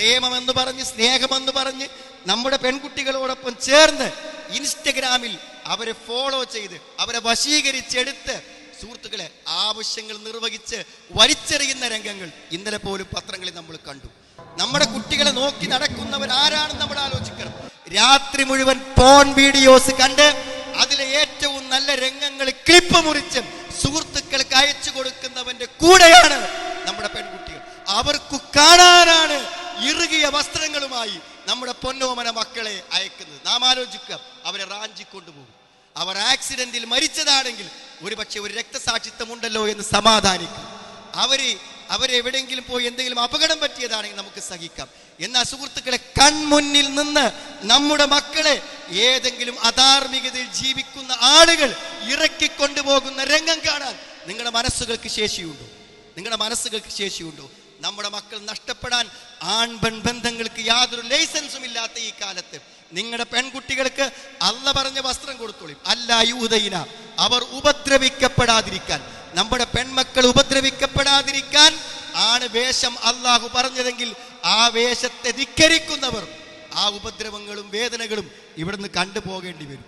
പ്രേമമെന്ന് പറഞ്ഞ് സ്നേഹമെന്ന് പറഞ്ഞ് നമ്മുടെ പെൺകുട്ടികളോടൊപ്പം ചേർന്ന് ഇൻസ്റ്റഗ്രാമിൽ അവരെ ഫോളോ ചെയ്ത് അവരെ വശീകരിച്ചെടുത്ത് സുഹൃത്തുക്കളെ ആവശ്യങ്ങൾ നിർവഹിച്ച് വലിച്ചെറിയുന്ന രംഗങ്ങൾ ഇന്നലെ പോലും പത്രങ്ങളിൽ നമ്മൾ കണ്ടു. നമ്മുടെ കുട്ടികളെ നോക്കി നടക്കുന്നവർ ആരാണെന്ന് നമ്മൾ ആലോചിക്കണം. രാത്രി മുഴുവൻ പോൺ വീഡിയോസ് കണ്ട് അതിലെ ഏറ്റവും നല്ല രംഗങ്ങൾ ക്ലിപ്പ് മുറിച്ച് സുഹൃത്തുക്കൾക്ക് അയച്ചു കൊടുക്കുന്നവന്റെ കൂടെയാണ് നമ്മുടെ പെൺകുട്ടികൾ. അവർക്ക് കാണാനാണ് ഇറുകിയ വസ്ത്രങ്ങളുമായി നമ്മുടെ പൊന്നോമന മക്കളെ അയക്കുന്നത്. നാം ആലോചിക്കുക അവരെ റാഞ്ചി കൊണ്ടുപോകും. അവർ ആക്സിഡന്റിൽ മരിച്ചതാണെങ്കിൽ ഒരുപക്ഷെ ഒരു രക്തസാക്ഷിത്വം ഉണ്ടല്ലോ എന്ന് സമാധാനിക്കും. അവർ അവരെവിടെയെങ്കിലും പോയി എന്തെങ്കിലും അപകടം പറ്റിയതാണെങ്കിൽ നമുക്ക് സഹിക്കാം. എന്നാൽ സുഹൃത്തുക്കളെ കൺമുന്നിൽ നിന്ന് നമ്മുടെ മക്കളെ ഏതെങ്കിലും അധാർമികതയിൽ ജീവിക്കുന്ന ആളുകൾ ഇറക്കി കൊണ്ടുപോകുന്ന രംഗം കാണാൻ നിങ്ങളുടെ മനസ്സുകൾക്ക് ശേഷിയുണ്ടോ? നിങ്ങളുടെ മനസ്സുകൾക്ക് ശേഷിയുണ്ടോ? നമ്മുടെ മക്കൾ നഷ്ടപ്പെടാൻ ആൺപെൺ ബന്ധങ്ങൾക്ക് യാതൊരു ലൈസൻസും ഇല്ലാത്ത ഈ കാലത്ത് നിങ്ങളുടെ പെൺകുട്ടികൾക്ക് അല്ല പറഞ്ഞ വസ്ത്രം കൊടുത്തോളി. അല്ല യൂതയിന അവർ ഉപദ്രവിക്കപ്പെടാതിരിക്കാൻ. നമ്മുടെ പെൺമക്കൾ ഉപദ്രവിക്കപ്പെടാതിരിക്കാൻ ആണ് വേഷം അള്ളാഹു പറഞ്ഞതെങ്കിൽ ആ വേഷത്തെ ധിക്കരിക്കുന്നവർ ആ ഉപദ്രവങ്ങളും വേദനകളും ഇവിടുന്ന് കണ്ടുപോകേണ്ടി വരും.